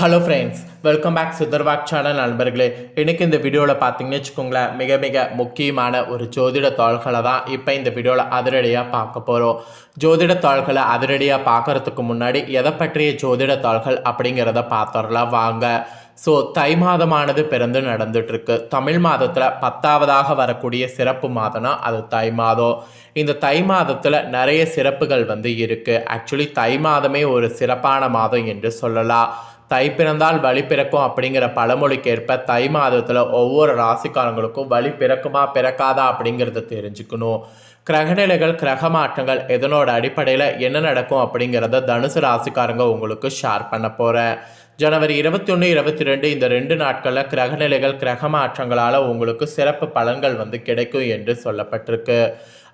Hello friends welcome back சுதர்வாக் channel நண்பர்களே. இன்றைக்கி இந்த வீடியோவில் பார்த்தீங்கன்னு வச்சுக்கோங்களேன் மிக மிக முக்கியமான ஒரு ஜோதிட தாள்களை தான் இப்போ இந்த வீடியோவில் அதிரடியாக பார்க்க போகிறோம் ஜோதிட தாள்களை அதிரடியாக பார்க்கறதுக்கு முன்னாடி எதை பற்றிய ஜோதிட தாள்கள் அப்படிங்கிறத பார்த்துடலாம். வாங்க. ஸோ தை மாதமானது பிறந்து நடந்துட்டுருக்கு. தமிழ் மாதத்தில் பத்தாவதாக வரக்கூடிய சிறப்பு மாதம்னா அது தை மாதம். இந்த தை மாதத்தில் நிறைய சிறப்புகள் வந்து இருக்குது ஆக்சுவலி தை மாதமே ஒரு சிறப்பான மாதம் என்று சொல்லலாம். தை பிறந்தால் வழி பிறக்கும் அப்படிங்கிற பழமொழிக்கேற்ப தை மாதத்தில் ஒவ்வொரு ராசிக்காரங்களுக்கும் வழி பிறக்குமா பிறக்காதா அப்படிங்கிறத தெரிஞ்சுக்கணும். கிரகநிலைகள் கிரக மாற்றங்கள் இதனோட அடிப்படையில் என்ன நடக்கும் அப்படிங்கிறத தனுசு ராசிக்காரங்க உங்களுக்கு ஷேர் பண்ண போகிறேன் ஜனவரி இருபத்தி ஒன்று இருபத்தி ரெண்டு இந்த ரெண்டு நாட்களில் கிரகநிலைகள் கிரக மாற்றங்களால் உங்களுக்கு சிறப்பு பலன்கள் வந்து கிடைக்கும் என்று சொல்லப்பட்டிருக்கு.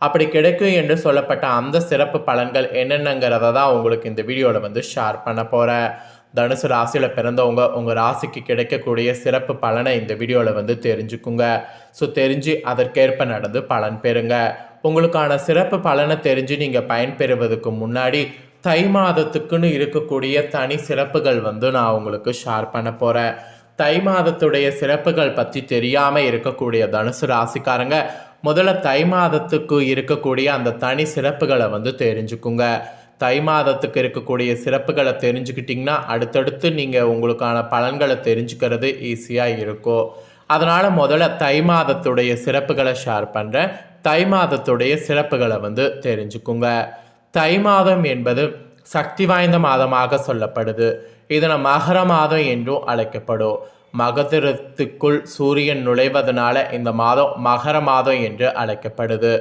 அப்படி கிடைக்கும் என்று சொல்லப்பட்ட அந்த சிறப்பு பலன்கள் என்னென்னங்கிறத தான் உங்களுக்கு இந்த வீடியோவில் வந்து ஷேர் பண்ண போகிறேன் தனுசு ராசியில் பிறந்தவங்க உங்கள் ராசிக்கு கிடைக்கக்கூடிய சிறப்பு பலனை இந்த வீடியோவில் வந்து தெரிஞ்சுக்குங்க. ஸோ தெரிஞ்சு அதற்கேற்ப நடந்து பலன் பெறுங்க. உங்களுக்கான சிறப்பு பலனை தெரிஞ்சு நீங்கள் பயன்பெறுவதற்கு முன்னாடி தை மாதத்துக்குன்னு இருக்கக்கூடிய தனி சிறப்புகள் வந்து நான் உங்களுக்கு ஷேர் பண்ண போகிறேன் தை மாதத்துடைய சிறப்புகள் பற்றி தெரியாமல் இருக்கக்கூடிய தனுசு ராசிக்காரங்க முதல்ல தை மாதத்துக்கு இருக்கக்கூடிய அந்த தனி சிறப்புகளை வந்து தெரிஞ்சுக்குங்க. தை மாதத்துக்கு இருக்கக்கூடிய சிறப்புகளை தெரிஞ்சுக்கிட்டிங்கன்னா அடுத்தடுத்து நீங்கள் உங்களுக்கான பலன்களை தெரிஞ்சுக்கிறது ஈஸியாக இருக்கும். அதனால் முதல்ல தை மாதத்துடைய சிறப்புகளை ஷேர் பண்ணுறேன் தை மாதத்துடைய சிறப்புகளை வந்து தெரிஞ்சுக்குங்க. தை மாதம் என்பது சக்தி வாய்ந்த மாதமாக சொல்லப்படுது. இதனை மகர மாதம் என்றும் அழைக்கப்படும். மகதிரத்துக்குள் சூரியன் நுழைவதனால இந்த மாதம் மகர மாதம் என்று அழைக்கப்படுது.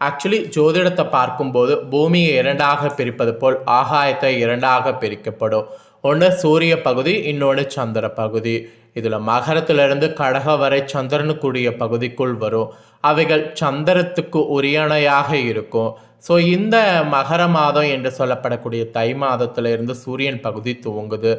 ஆக்சுவலி ஜோதிடத்தை பார்க்கும்போது பூமியை இரண்டாக பிரிப்பது போல் ஆகாயத்தை இரண்டாக பிரிக்கப்படும். ஒன்று சூரிய பகுதி இன்னொன்று சந்திர பகுதி. இதில் மகரத்திலிருந்து கடக வரை சந்திரனுக்குரிய பகுதிக்குள் வரும். அவைகள் சந்திரத்துக்கு உரியணையாக இருக்கும். ஸோ இந்த மகர மாதம் என்று சொல்லப்படக்கூடிய தை மாதத்திலிருந்து சூரியன் பகுதி துவங்குது.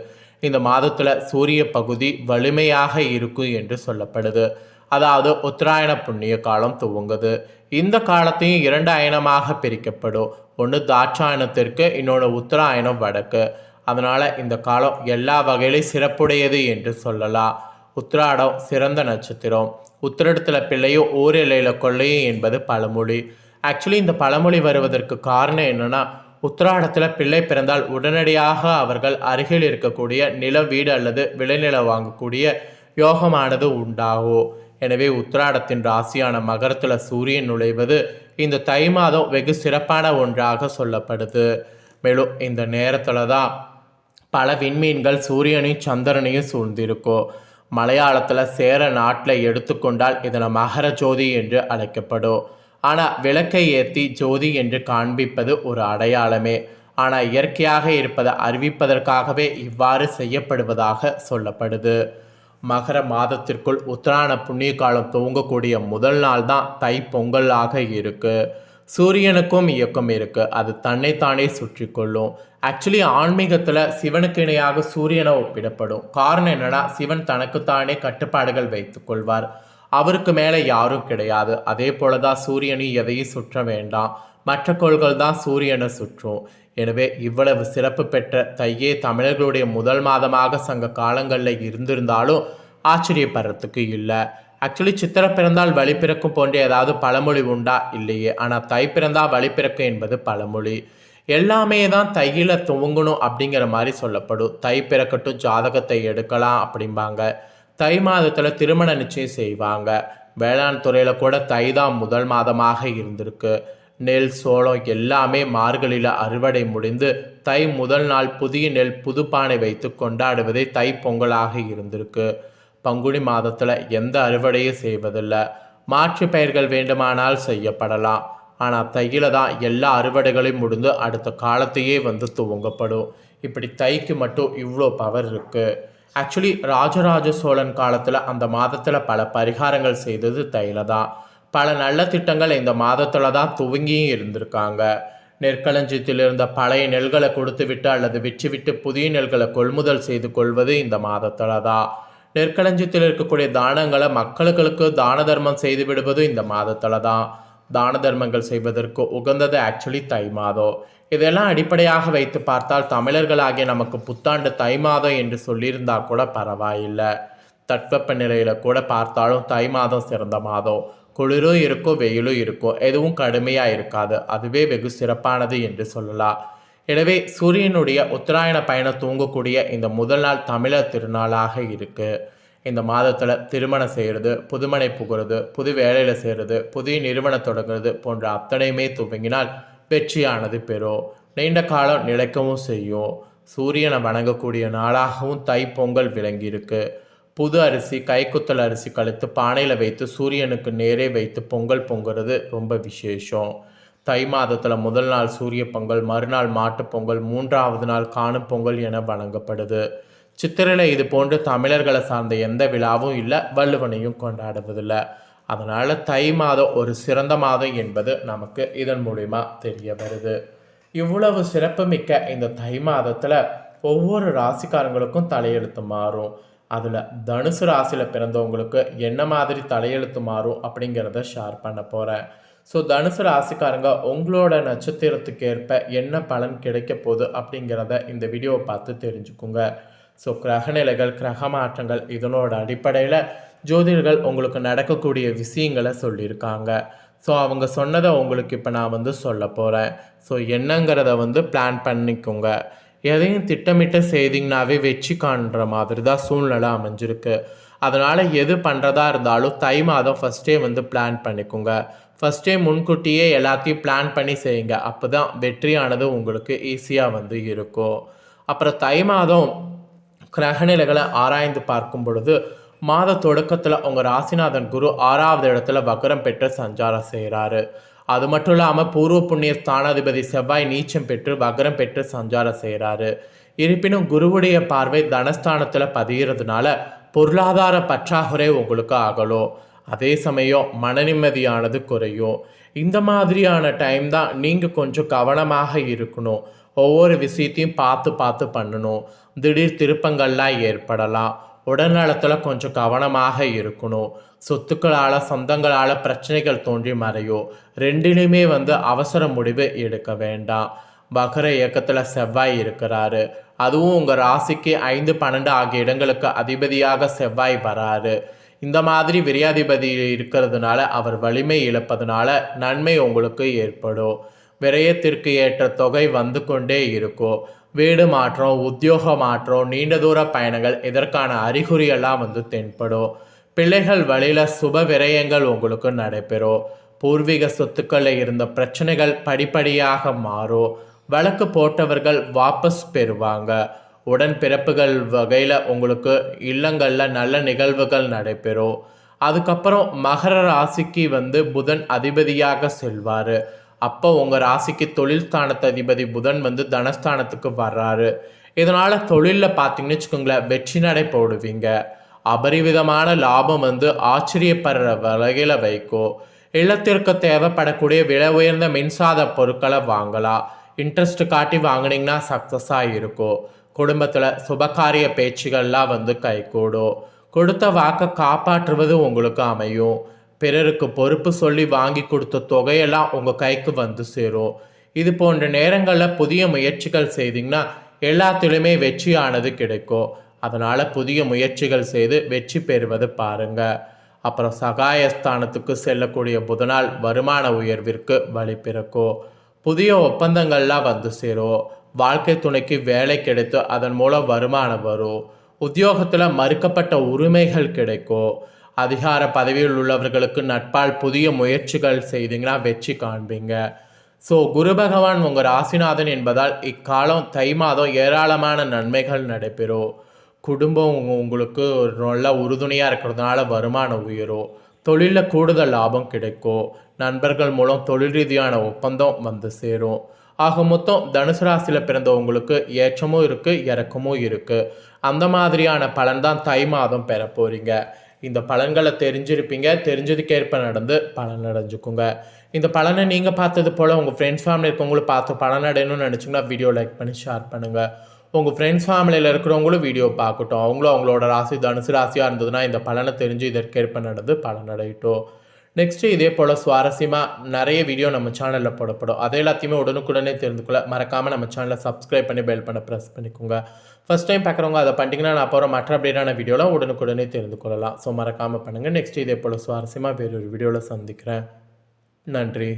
இந்த மாதத்தில் சூரிய பகுதி வலிமையாக இருக்கும் என்று சொல்லப்படுது. அதாவது உத்தராயண புண்ணிய காலம் துவங்குது. இந்த காலத்தையும் இரண்டு அயனமாக பிரிக்கப்படும். ஒன்று தாட்சாயணத்திற்கு இன்னொன்று உத்தராயணம் வடக்கு. அதனால் இந்த காலம் எல்லா வகையிலும் சிறப்புடையது என்று சொல்லலாம். உத்திராடம் சிறந்த நட்சத்திரம். உத்திரடத்தில் பிள்ளையும் ஓரிலையில் கொள்ளையும் என்பது பழமொழி. ஆக்சுவலி இந்த பழமொழி வருவதற்கு காரணம் என்னென்னா உத்திராடத்தில் பிள்ளை பிறந்தால் உடனடியாக அவர்கள் அருகில் இருக்கக்கூடிய நில வீடு அல்லது விளைநிலம் வாங்கக்கூடிய யோகமானது உண்டாகும். எனவே உத்திராடத்தின் ராசியான மகரத்தில் சூரியன் நுழைவது இந்த தை மாதம் வெகு சிறப்பான ஒன்றாக சொல்லப்படுது. மேலும் இந்த நேரத்தில் தான் பல விண்மீன்கள் சூரியனையும் சந்திரனையும் சூழ்ந்திருக்கும். மலையாளத்தில் சேர நாட்டில் எடுத்துக்கொண்டால் இதனை மகர ஜோதி என்று அழைக்கப்படும். ஆனால் விளக்கை ஏற்றி ஜோதி என்று காண்பிப்பது ஒரு அடையாளமே. ஆனால் இயற்கையாக இருப்பதை அறிவிப்பதற்காகவே இவ்வாறு செய்யப்படுவதாக சொல்லப்படுது. மகர மாதத்திற்குள் உத்தராயண புண்ணிய காலம் துவங்கக்கூடிய முதல் நாள் தான் தை பொங்கலாக இருக்குது சூரியனுக்கும் இயக்கம் இருக்குது அது தன்னைத்தானே சுற்றி கொள்ளும் ஆக்சுவலி ஆன்மீகத்தில் சிவனுக்கு இணையாக சூரியனை ஒப்பிடப்படும். காரணம் என்னன்னா சிவன் தனக்குத்தானே கட்டுப்பாடுகள் வைத்துக் கொள்வார். அவருக்கு மேலே யாரும் கிடையாது. அதே போல தான் சூரியனும் எதையும் சுற்ற வேண்டாம். மற்ற கோள்கள் தான் சூரியனை சுற்றும். எனவே இவ்வளவு சிறப்பு பெற்ற தையே தமிழர்களுடைய முதல் மாதமாக சங்க காலங்களில் இருந்திருந்தாலும் ஆச்சரியப்படுறதுக்கு இல்லை. ஆக்சுவலி சித்திரை பிறந்தால் வழி பிறக்கும் போன்ற ஏதாவது பழமொழி உண்டா? இல்லையே. ஆனால் தை பிறந்தால் வழி பிறக்கும் என்பது பழமொழி. எல்லாமே தான் தையில் துவங்கணும் அப்படிங்கிற மாதிரி சொல்லப்படும். தை பிறக்கட்டும் ஜாதகத்தை எடுக்கலாம் அப்படிம்பாங்க. தை மாதத்தில் திருமண நிச்சயம் செய்வாங்க. வேளாண் துறையில் கூட தை தான் முதல் மாதமாக இருந்திருக்கு. நெல் சோளம் எல்லாமே மார்கழியில் அறுவடை முடிந்து தை முதல் நாள் புதிய நெல் புதுப்பானை வைத்து கொண்டாடுவதே தை பொங்கலாக இருந்திருக்கு. பங்குனி மாதத்தில் எந்த அறுவடையும் செய்வதில்லை. மாற்று பயிர்கள் வேண்டுமானால் செய்யப்படலாம். ஆனால் தையில தான் எல்லா அறுவடைகளையும் முடிந்து அடுத்த காலத்தையே வந்து துவங்கப்படும். இப்படி தைக்கு மட்டும் இவ்வளோ பவர் இருக்குது ஆக்சுவலி ராஜராஜ சோழன் காலத்தில் அந்த மாதத்தில் பல பரிகாரங்கள் செய்தது தையில தான். பல நல்ல திட்டங்கள் இந்த மாதத்தில் தான் துவங்கியும் இருந்திருக்காங்க. நெற்களஞ்சியத்தில் இருந்த பழைய நெல்களை கொடுத்து விட்டு அல்லது விற்றுவிட்டு புதிய நெல்களை கொள்முதல் செய்து கொள்வது இந்த மாதத்தில் தான். நெற்களஞ்சியத்தில் இருக்கக்கூடிய தானங்களை மக்களுக்கு தான தர்மம் செய்து விடுவது இந்த மாதத்தில் தான். தான தர்மங்கள் செய்வதற்கு உகந்தது ஆக்சுவலி தை மாதம். இதெல்லாம் அடிப்படையாக வைத்து பார்த்தால் தமிழர்களாகிய நமக்கு புத்தாண்டு தை மாதம் என்று சொல்லியிருந்தா கூட பரவாயில்லை. தட்பவெப்ப நிலையில் கூட பார்த்தாலும் தை மாதம் சிறந்த மாதம். குளிரும் இருக்கும் வெயிலும் இருக்கோ எதுவும் கடுமையாக இருக்காது. அதுவே வெகு சிறப்பானது என்று சொல்லலாம். எனவே சூரியனுடைய உத்தராயண பயணம் தூங்கக்கூடிய இந்த முதல் நாள் தமிழர் திருநாளாக இருக்குது இந்த மாதத்தில் திருமணம் செய்கிறது புதுமனை புகுறது புது வேலையில் செய்கிறது புதிய நிறுவனம் தொடங்குறது போன்ற அத்தனையுமே துவங்கினால் வெற்றியானது பெறும். நீண்ட காலம் நிலைக்கவும் செய்யும். சூரியனை வணங்கக்கூடிய நாளாகவும் தைப்பொங்கல் விளங்கியிருக்கு. புது அரிசி கைக்குத்தல் அரிசி கழுத்து பானையில் வைத்து சூரியனுக்கு நேரே வைத்து பொங்கல் பொங்குறது ரொம்ப விசேஷம். தை மாதத்தில் முதல் நாள் சூரிய பொங்கல் மறுநாள் மாட்டுப் பொங்கல் மூன்றாவது நாள் காணும் பொங்கல் என வழங்கப்படுது. சித்திரையில் இது போன்று தமிழர்களை சார்ந்த எந்த விழாவும் இல்லை வள்ளுவனையும் கொண்டாடுவதில்லை. அதனால் தை மாதம் ஒரு சிறந்த மாதம் என்பது நமக்கு இதன் மூலிமா தெரிய வருது. இவ்வளவு சிறப்புமிக்க இந்த தை மாதத்தில் ஒவ்வொரு ராசிக்காரங்களுக்கும் தலையெழுத்து மாறும். அதில் தனுசு ராசியில் பிறந்தவங்களுக்கு என்ன மாதிரி தலையெழுத்து மாறும் அப்படிங்கிறத ஷேர் பண்ண போகிறேன் ஸோ தனுசு ராசிக்காரங்க உங்களோட நட்சத்திரத்துக்கு ஏற்ப என்ன பலன் கிடைக்க போகுது அப்படிங்கிறத இந்த வீடியோவை பார்த்து தெரிஞ்சுக்குங்க. ஸோ கிரகநிலைகள் கிரக மாற்றங்கள் இதனோட அடிப்படையில் ஜோதிடர்கள் உங்களுக்கு நடக்கக்கூடிய விஷயங்களை சொல்லியிருக்காங்க. ஸோ அவங்க சொன்னதை உங்களுக்கு இப்போ நான் வந்து சொல்ல போகிறேன் ஸோ என்னங்கிறத வந்து பிளான் பண்ணிக்கோங்க. எதையும் திட்டமிட்ட செய்திங்கனாவே வெற்றி காண்ற மாதிரி தான் சூழ்நிலை அமைஞ்சிருக்கு. அதனால் எது பண்ணுறதா இருந்தாலும் தை மாதம் ஃபஸ்ட்டே வந்து பிளான் பண்ணிக்கோங்க. ஃபஸ்ட்டே முன்கூட்டியே எல்லாத்தையும் பிளான் பண்ணி செய்யுங்க. அப்போ தான் வெற்றியானது உங்களுக்கு ஈஸியாக வந்து இருக்கும். அப்புறம் தை மாதம் கிரகநிலைகளை ஆராய்ந்து பார்க்கும் பொழுது மாத தொடக்கத்தில் உங்கள் ராசிநாதன் குரு ஆறாவது இடத்துல வக்கரம் பெற்று சஞ்சாரம் செய்கிறாரு அது மட்டும் இல்லாமல் பூர்வ புண்ணிய ஸ்தானாதிபதி செவ்வாய் நீச்சம் பெற்று வக்ரம் பெற்று சஞ்சாரம் செய்கிறாரு இருப்பினும் குருவுடைய பார்வை தனஸ்தானத்தில் பதிகிறதுனால பொருளாதார பற்றாக்குறை உங்களுக்கு ஆகலும் அதே சமயம் மன நிம்மதியானது குறையும். இந்த மாதிரியான டைம் தான் நீங்கள் கொஞ்சம் கவனமாக இருக்கணும். ஒவ்வொரு விஷயத்தையும் பார்த்து பார்த்து பண்ணணும். திடீர் திருப்பங்கள்லாம் ஏற்படலாம். உடல்நலத்தில் கொஞ்சம் கவனமாக இருக்கணும். சொத்துக்களால் சொந்தங்களால் பிரச்சனைகள் தோன்றி மறையும். ரெண்டிலுமே வந்து அவசர முடிவு எடுக்க வேண்டாம். மகர இயக்கத்தில் செவ்வாய் இருக்கிறாரு. அதுவும் உங்கள் ராசிக்கு ஐந்து பன்னெண்டு ஆகிய இடங்களுக்கு அதிபதியாக செவ்வாய் வராரு. இந்த மாதிரி விரையாதிபதி இருக்கிறதுனால அவர் வலிமை இழப்பதுனால நன்மை உங்களுக்கு ஏற்படும். விரயத்திற்கு ஏற்ற தொகை வந்து கொண்டே இருக்கும். வீடு மாற்றம் உத்தியோக மாற்றம் நீண்ட தூர பயணங்கள் இதற்கான அறிகுறியெல்லாம் வந்து தென்படும். பிள்ளைகள் வழியில் சுப விரயங்கள் உங்களுக்கு நடைபெறும். பூர்வீக சொத்துக்களில் இருந்த பிரச்சனைகள் படிப்படியாக மாறும். வழக்கு போட்டவர்கள் வாபஸ் பெறுவாங்க. உடன் பிறப்புகள் வகையில் உங்களுக்கு இல்லங்களில் நல்ல நிகழ்வுகள் நடைபெறும். அதுக்கப்புறம் மகர ராசிக்கு வந்து புதன் அதிபதியாக செல்வார். அப்போ உங்கள் ராசிக்கு தொழில் ஸ்தானத்து அதிபதி புதன் வந்து தனஸ்தானத்துக்கு வர்றாரு. இதனால் தொழிலில் பார்த்தீங்கன்னு வச்சுக்கோங்களேன் வெற்றி நடை போடுவீங்க. அபரிவிதமான லாபம் வந்து ஆச்சரியப்படுற வகையில் வைக்கும். இல்லத்திற்கு தேவைப்படக்கூடிய விலை உயர்ந்த மின்சாத பொருட்களை வாங்கலாம். இன்ட்ரெஸ்ட் காட்டி வாங்கினீங்கன்னா சக்ஸஸாக இருக்கும். குடும்பத்தில் சுபகாரிய பேச்சுகள்லாம் வந்து கைகூடும். கொடுத்த வாக்கை காப்பாற்றுவது உங்களுக்கு அமையும். பிறருக்கு பொறுப்பு சொல்லி வாங்கி கொடுத்த தொகையெல்லாம் உங்கள் கைக்கு வந்து சேரும். இது போன்ற நேரங்களில் புதிய முயற்சிகள் செய்தீங்கன்னா எல்லாத்துலேயுமே வெற்றியானது கிடைக்கும். அதனால் புதிய முயற்சிகள் செய்து வெற்றி பெறுவது பாருங்கள் அப்புறம் சகாயஸ்தானத்துக்கு செல்லக்கூடிய புதனால் வருமான உயர்விற்கு வழி பிறக்கும். புதிய ஒப்பந்தங்கள்லாம் வந்து சேரும். வாழ்க்கை துணைக்கு வேலை கிடைத்து அதன் மூலம் வருமானம் வரும். உத்தியோகத்தில் மறுக்கப்பட்ட உரிமைகள் கிடைக்கும். அதிகார பதவியில் உள்ளவர்களுக்கு நட்பால் புதிய முயற்சிகள் செய்தீங்கன்னா வெற்றி காண்பீங்க. ஸோ குரு பகவான் உங்கள் ராசிநாதன் என்பதால் இக்காலம் தை மாதம் ஏராளமான நன்மைகள் நடைபெறும். குடும்பம் உங்களுக்கு ஒரு நல்ல உறுதுணையாக இருக்கிறதுனால வருமானம் உயரும். தொழிலில் கூடுதல் லாபம் கிடைக்கும். நண்பர்கள் மூலம் தொழில் ரீதியான ஒப்பந்தம் வந்து சேரும். ஆக மொத்தம் தனுசு ராசியில் பிறந்தவங்களுக்கு ஏற்றமும் இருக்குது இறக்கமும் இருக்குது அந்த மாதிரியான பலன் தான் தை மாதம் பெற போகிறீங்க இந்த பலன்களை தெரிஞ்சிருப்பீங்க. தெரிஞ்சதுக்கேற்ப நடந்து பலன் அடைஞ்சுக்குங்க. இந்த பலனை நீங்கள் பார்த்தது போல் உங்கள் ஃப்ரெண்ட்ஸ் ஃபேமிலி இருக்கவங்களும் பார்த்து பலன் அடையணும்னு நினச்சிங்கன்னா வீடியோ லைக் பண்ணி ஷேர் பண்ணுங்கள் உங்கள் ஃப்ரெண்ட்ஸ் ஃபேமிலியில் இருக்கிறவங்களும் வீடியோ பார்க்கட்டும். அவங்களும் அவங்களோட ராசி தனுசு ராசியாக இருந்ததுன்னா இந்த பலனை தெரிஞ்சு இதற்கேற்ப நடந்து பலன் அடையட்டும். நெக்ஸ்ட்டு இதே போல் சுவாரஸ்யமாக நிறைய வீடியோ நம்ம சேனலில் போடப்படும். அதை எல்லாத்தையுமே உடனுக்குடனே தெரிந்து கொள்ள மறக்காமல் நம்ம சேனலை சப்ஸ்கிரைப் பண்ணி பெல் பண்ண ப்ரெஸ் பண்ணிக்கோங்க. ஃபஸ்ட் டைம் பார்க்குறவங்க அதை பண்ணிட்டீங்கன்னா நான் போகிற மற்ற அப்டேட்டான வீடியோலாம் உடனுக்குடனே தெரிந்து கொள்ளலாம். ஸோ மறக்காமல் பண்ணுங்கள் நெக்ஸ்ட் இதே போல் சுவாரஸ்யமாக வேறொரு வீடியோவில் சந்திக்கிறேன். நன்றி.